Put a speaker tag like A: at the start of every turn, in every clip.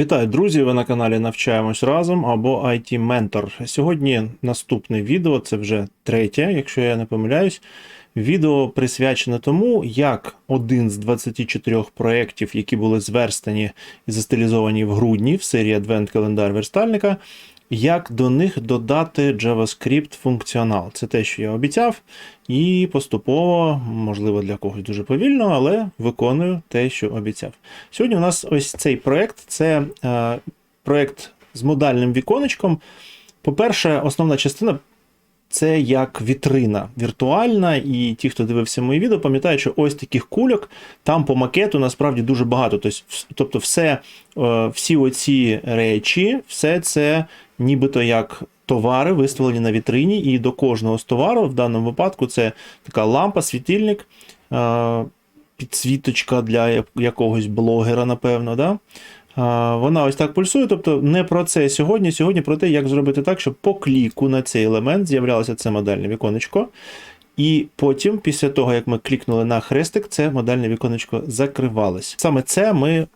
A: Вітаю, друзі! Ви на каналі Навчаємось разом або IT Mentor. Сьогодні наступне відео, це вже третє, якщо я не помиляюсь. Відео присвячене тому, як один з 24 проєктів, які були зверстані і застилізовані в грудні в серії Advent календар верстальника, як до них додати JavaScript функціонал. Це те, що я обіцяв, і поступово, можливо, для когось дуже повільно, але виконую те, що обіцяв. Сьогодні у нас ось цей проект це е, проект з модальним віконечком. По-перше, основна частина. Це як вітрина віртуальна, і ті, хто дивився мої відео, пам'ятають, що ось таких кульок там по макету насправді дуже багато. Тобто, тобто все, е, всі оці речі, все це нібито як товари виставлені на вітрині, і до кожного з товару, в даному випадку, це така лампа, світильник, підсвіточка для якогось блогера, напевно. Да? Вона ось так пульсує, тобто не про це сьогодні. Сьогодні про те, як зробити так, щоб по кліку на цей елемент з'являлося це модельне віконечко. І потім, після того, як ми клікнули на хрестик, це модельне віконечко закривалось. Саме це ми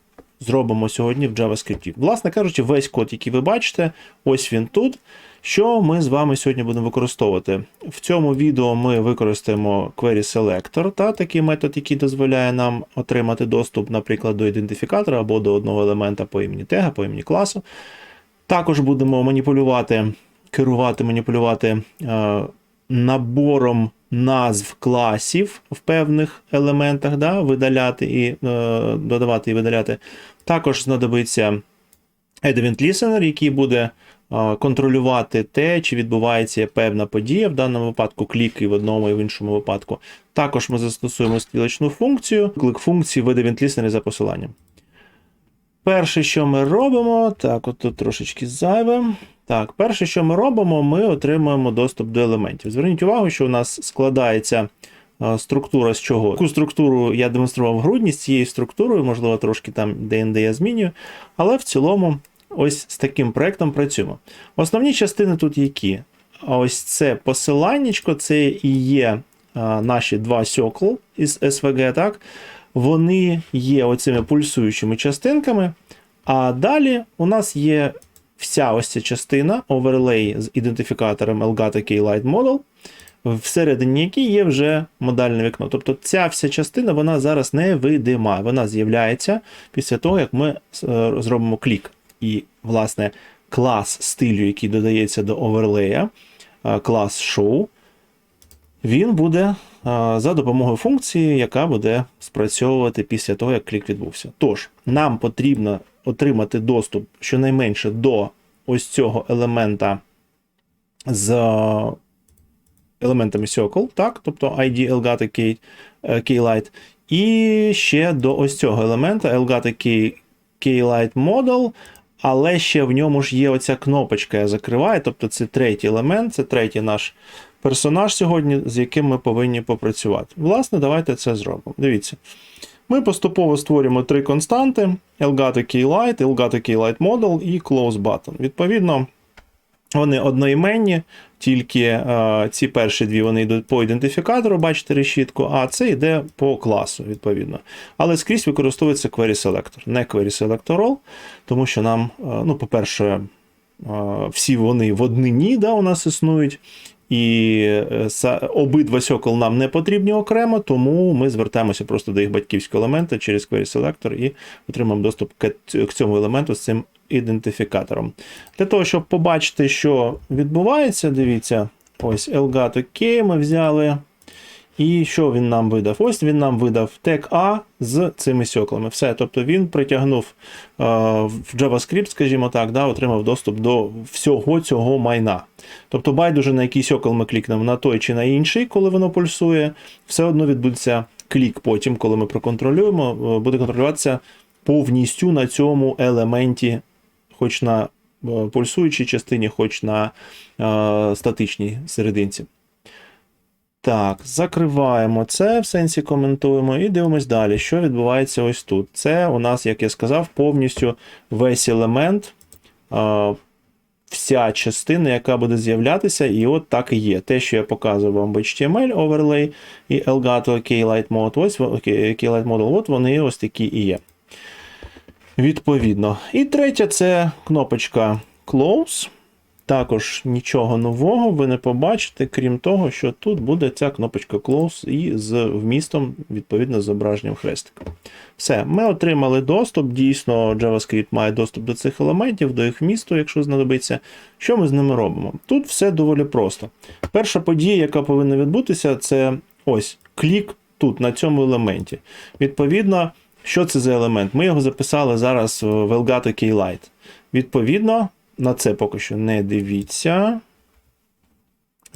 A: зробимо сьогодні в JavaScript. Власне кажучи, весь код, який ви бачите, ось він тут. Що ми з вами сьогодні будемо використовувати? В цьому відео ми використаємо Query Selector, та такий метод, який дозволяє нам отримати доступ, наприклад, до ідентифікатора або до одного елемента по імені тега, по імені класу. Також будемо маніпулювати, керувати, маніпулювати е, набором назв класів в певних елементах, да, видаляти і е, додавати і видаляти. Також знадобиться Event Listener, який буде е, контролювати те, чи відбувається певна подія, в даному випадку кліки в одному і в іншому випадку. Також ми застосуємо стрілочну функцію, клик функції в Event Listener за посиланням. Перше, що ми робимо, так, от тут трошечки зайве. Так, перше, що ми робимо, ми отримуємо доступ до елементів. Зверніть увагу, що у нас складається структура з чого. Таку структуру я демонстрував в грудні з цією структурою, можливо, трошки там де я змінюю. Але в цілому, ось з таким проектом працюємо. Основні частини тут які? Ось це посиланнячко, це і є наші два сьокл із SVG, так? Вони є оцими пульсуючими частинками. А далі у нас є вся ось ця частина оверлей з ідентифікатором Elgato Keylight Model, всередині якій є вже модальне вікно. Тобто ця вся частина вона зараз невидима. Вона з'являється після того, як ми е, зробимо клік. І, власне, клас стилю, який додається до оверлея, е, клас show, він буде за допомогою функції, яка буде спрацьовувати після того, як клік відбувся. Тож, нам потрібно отримати доступ щонайменше до ось цього елемента з елементами Circle, так? тобто ID Elgato Key, Keylight, і ще до ось цього елемента Elgato Key, Keylight Model, але ще в ньому ж є оця кнопочка, я закриваю, тобто це третій елемент, це третій наш персонаж сьогодні, з яким ми повинні попрацювати. Власне, давайте це зробимо. Дивіться. Ми поступово створюємо три константи: Elgato Keylight, Elgato Keylight Model і Close Button. Відповідно, вони одноіменні, тільки е, ці перші дві вони йдуть по ідентифікатору, бачите решітку, а це йде по класу, відповідно. Але скрізь використовується Query Selector, не Query Selector All, тому що нам, е, ну, по-перше, е, всі вони в однині да, у нас існують. І е, обидва сьокол нам не потрібні окремо, тому ми звертаємося просто до їх батьківського елемента через Query Selector і отримаємо доступ к цьому елементу з цим ідентифікатором. Для того, щоб побачити, що відбувається, дивіться, ось Elgato Key ми взяли. І що він нам видав? Ось він нам видав тег А з цими сьоклами. Все. Тобто він притягнув е, в JavaScript, скажімо так, да, отримав доступ до всього цього майна. Тобто, байдуже на який сьокол ми клікнемо на той чи на інший, коли воно пульсує, все одно відбудеться клік потім, коли ми проконтролюємо, буде контролюватися повністю на цьому елементі, хоч на пульсуючій частині, хоч на е, статичній серединці. Так, закриваємо це, в сенсі коментуємо, і дивимось далі, що відбувається ось тут. Це у нас, як я сказав, повністю весь елемент, вся частина, яка буде з'являтися, і от так і є. Те, що я показував вам в HTML overlay і Elgato Keylight Mode, ось Keylight Model, от вони ось такі і є. Відповідно. І третя це кнопочка Close. Також нічого нового ви не побачите, крім того, що тут буде ця кнопочка Close і з вмістом, відповідно, зображенням хрестика. Все, ми отримали доступ. Дійсно, JavaScript має доступ до цих елементів, до їх вмісту, якщо знадобиться. Що ми з ними робимо? Тут все доволі просто. Перша подія, яка повинна відбутися, це ось клік тут, на цьому елементі. Відповідно, що це за елемент? Ми його записали зараз в Elgato Keylight. Відповідно, на це поки що не дивіться.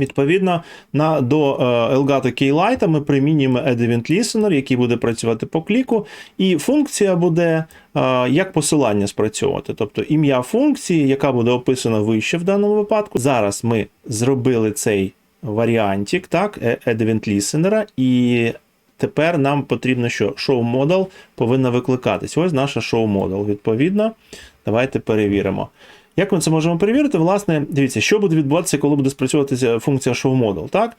A: Відповідно, на, до е, Elgato Keylight ми примінюємо Add Event Listener, який буде працювати по кліку, і функція буде е, як посилання спрацьовувати. Тобто ім'я функції, яка буде описана вище в даному випадку. Зараз ми зробили цей варіантик, так, Add Event Listener, і тепер нам потрібно, що show model повинна викликатись. Ось наша show model. Відповідно, давайте перевіримо. Як ми це можемо перевірити? Власне, дивіться, що буде відбуватися, коли буде спрацьовувати функція showModel. Так?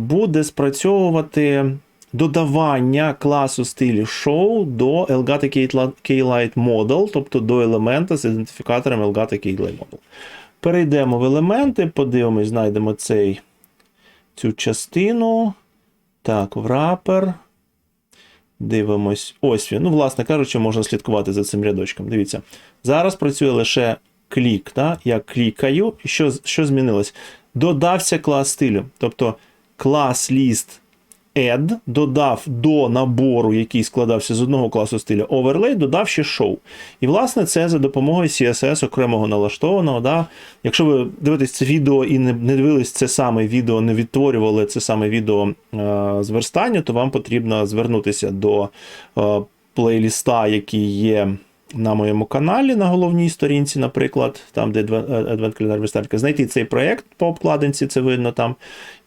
A: Буде спрацьовувати додавання класу стилі show до Elgato Keylight Model, тобто до елемента з ідентифікатором Elgato Keylight Model. Перейдемо в елементи, подивимось, знайдемо цей, цю частину. Так, в wrapper. Дивимось. Ось він. Ну, власне кажучи, можна слідкувати за цим рядочком. Дивіться. Зараз працює лише клік. Да? Я клікаю. І що, що змінилось? Додався клас стилю. Тобто клас list add додав до набору, який складався з одного класу стилю overlay, додав ще show. І, власне, це за допомогою CSS окремого налаштованого. Да? Якщо ви дивитесь це відео і не, не дивились це саме відео, не відтворювали це саме відео е, зверстання, то вам потрібно звернутися до е, плейліста, який є на моєму каналі на головній сторінці, наприклад, там, де Advent Calendar Версталька, знайти цей проєкт по обкладинці, це видно там,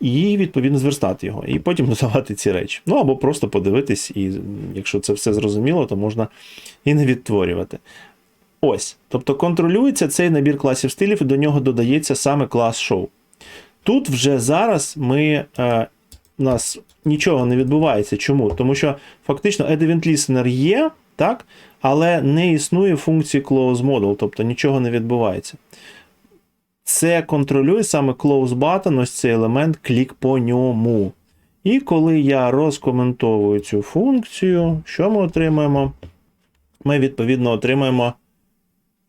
A: і відповідно зверстати його, і потім додавати ці речі. Ну або просто подивитись, і якщо це все зрозуміло, то можна і не відтворювати. Ось. Тобто контролюється цей набір класів стилів, і до нього додається саме клас show. Тут вже зараз ми. Е, у нас нічого не відбувається. Чому? Тому що фактично Event Listener є, так? але не існує функції Close Model, тобто нічого не відбувається. Це контролює саме Close Button, ось цей елемент, клік по ньому. І коли я розкоментовую цю функцію, що ми отримаємо? Ми, відповідно, отримаємо,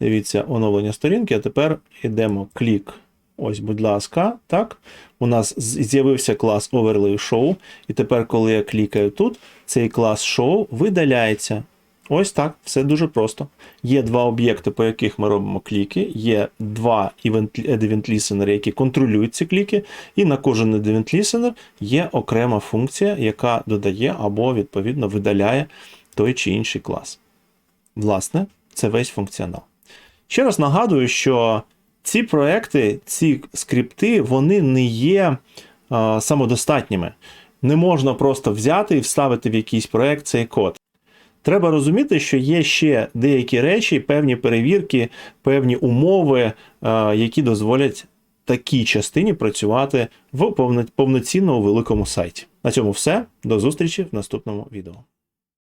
A: дивіться, оновлення сторінки, а тепер йдемо клік. Ось, будь ласка, так. У нас з'явився клас Overlay Show. І тепер, коли я клікаю тут, цей клас Show видаляється. Ось так, все дуже просто. Є два об'єкти, по яких ми робимо кліки, є два Event Listener, які контролюють ці кліки, і на кожен Event Listener є окрема функція, яка додає або, відповідно, видаляє той чи інший клас. Власне, це весь функціонал. Ще раз нагадую, що ці проекти, ці скрипти, вони не є а, самодостатніми. Не можна просто взяти і вставити в якийсь проект цей код. Треба розуміти, що є ще деякі речі, певні перевірки, певні умови, які дозволять такій частині працювати в повноцінному великому сайті. На цьому все. До зустрічі в наступному відео.